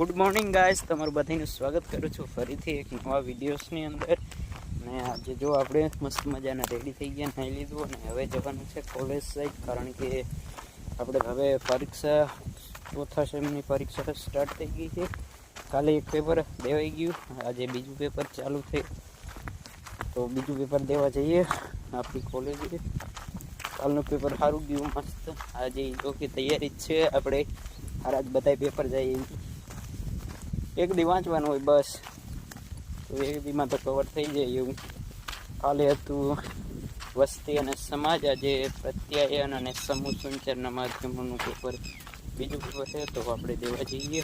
Good morning guys તમારું બધાનું સ્વાગત કરું છું ફરીથી એક નવા વિડીયોઝની અંદર. અને આજે જો આપણે મસ્ત મજાના રેડી થઈ ગયા નાહી લીધું અને હવે જવાનું છે કોલેજ સાઈડ કારણ કે આપણે હવે પરીક્ષા ચોથા સેમની પરીક્ષા સ્ટાર્ટ થઈ ગઈ છે. કાલે એક પેપર દેવાઈ ગયું. આજે બીજું પેપર ચાલુ થઈ તો બીજું પેપર દેવા જઈએ આપણી કોલેજે કાલનું પેપર સારું ગયું, મસ્ત. આજે જો કે તૈયારી જ છે. આપણે હારા જ બધા પેપર જાય એવી એક દી વાંચવાનું હોય, બસ. તો એક દીમાં તો કવર થઈ જાય એવું. કાલે હતું વસ્તી અને સમાજ, આજે પ્રત્યાયન અને સમૂહ સંચારના માધ્યમોનું પેપર બીજું પેપર છે તો આપણે દેવા જઈએ.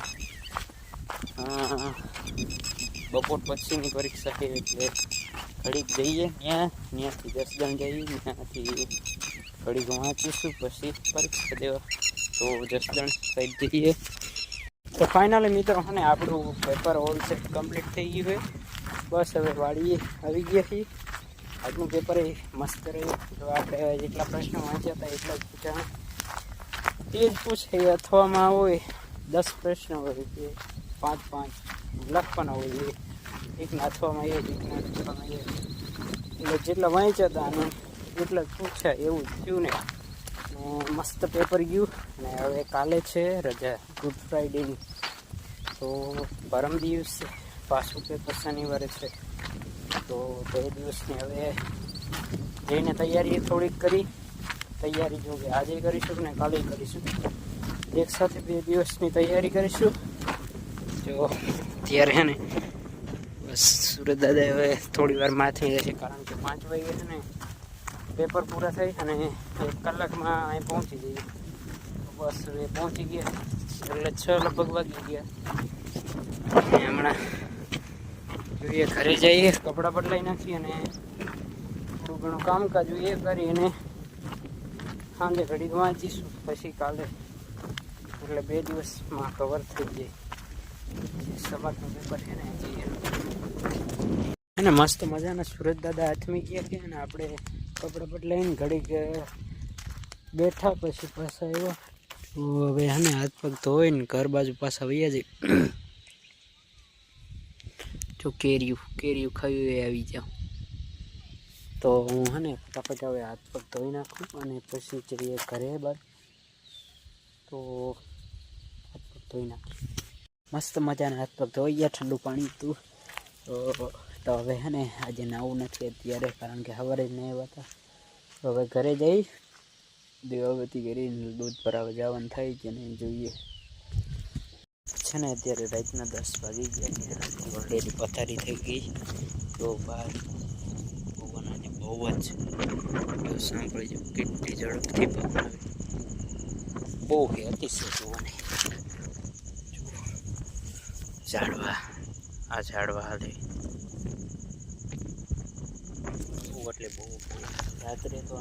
બપોર પછીની પરીક્ષા છે એટલે ઘડીક જઈએ ત્યાં ત્યાંથી દસ જણ જઈએ ત્યાંથી ઘડીક વાંચીશું, પછી પરીક્ષા દેવા. તો જસદણ સાઈડ જઈએ. તો ફાઇનલી મિત્રો અને આપણું પેપર ઓલ સેટ કમ્પ્લીટ થઈ ગયું છે. બસ હવે વાળીએ આવી ગયા છીએ. આજનું પેપર એ મસ્ત રહ્યું. તો આપણે જેટલા પ્રશ્નો વાંચ્યા હતા એટલા જ પૂછાણા. તે જ પૂછે, અથવામાં હોય, દસ પ્રશ્ન હોય કે પાંચ પાંચ, લખવાના હોય એ એક નાથવામાં એ જ એક નાથવામાં એ એટલે જેટલા વાંચ્યા હતા અને એટલા પૂછ્યા, એવું જ થયું ને. મસ્ત પેપર ગયું. ને હવે કાલે છે રજા. ગુડ ફ્રાઈડેની તો પરમ દિવસ પાછું પેપર શનિવારે છે. તો બે દિવસની હવે જઈને તૈયારી થોડીક કરી. તૈયારી જો કે આજે કરીશું ને કાલે કરીશું. એક સાથે બે દિવસની તૈયારી કરીશું. જો ત્યારે ને બસ સુરત દાદા હવે થોડી વાર માથે જશે કારણ કે પાંચ વાગે છે ને પેપર પૂરા થઈ અને એક કલાકમાં અહીં પહોંચી જઈએ. બસ હવે પહોંચી ગયા. એટલે છ લગભગ વાગી ગયા. અને હમણાં જોઈએ, ઘરે જઈએ, કપડાં બદલાઈ નાખીએ અને થોડું ઘણું કામકાજ એ કરીને સાંજે ઘડી વાંચીશું. પછી કાલે, એટલે બે દિવસમાં કવર થઈ જાય. સવારનું પેપર છે અને મસ્ત મજાના સુરત દાદા હાથમી ગયા કે આપણે કપડાં બદલાઈને ઘડીક બેઠા પછી પાછા આવ્યા. તો હવે હે હાથ પગ ધોઈને ઘર બાજુ પાછા વૈયા જઈ. જો કેરીયું કેરીયું ખાયું એ આવી જાઉં તો હું હે ને ફટાફટ હવે હાથ પગ ધોઈ નાખું અને પછી જઈએ ઘરે બાદ તો હાથ પગ ધોઈ નાખું. મસ્ત મજાના હાથ પગ ધોઈ ગયા, ઠંડુ પાણી હતું તો તો હવે હે ને, આજે નાવું નથી અત્યારે, કારણ કે સવારે જ નહીં હતા. તો હવે ઘરે જઈ દીવાબત્તી કરીને દૂધ ભરાવા જવાનું થાય કે નહીં જોઈએ. છે ને, અત્યારે રાતના દસ વાગી ગયા છે. ઓલરેડી પથારી થઈ ગઈ. તો બહાર પવન આજે બહુ જ જો સાંભળી જો કેટલી ઝડપથી પવન આવે. બહુ કે અતિશય જોવાની ઝાડવા. આ ઝાડવા હાલે બહુ એટલે બહુ રાત્રે તો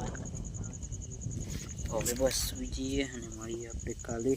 હવે બસ સુઈ જઈએ અને મળીએ આપણે કાલે.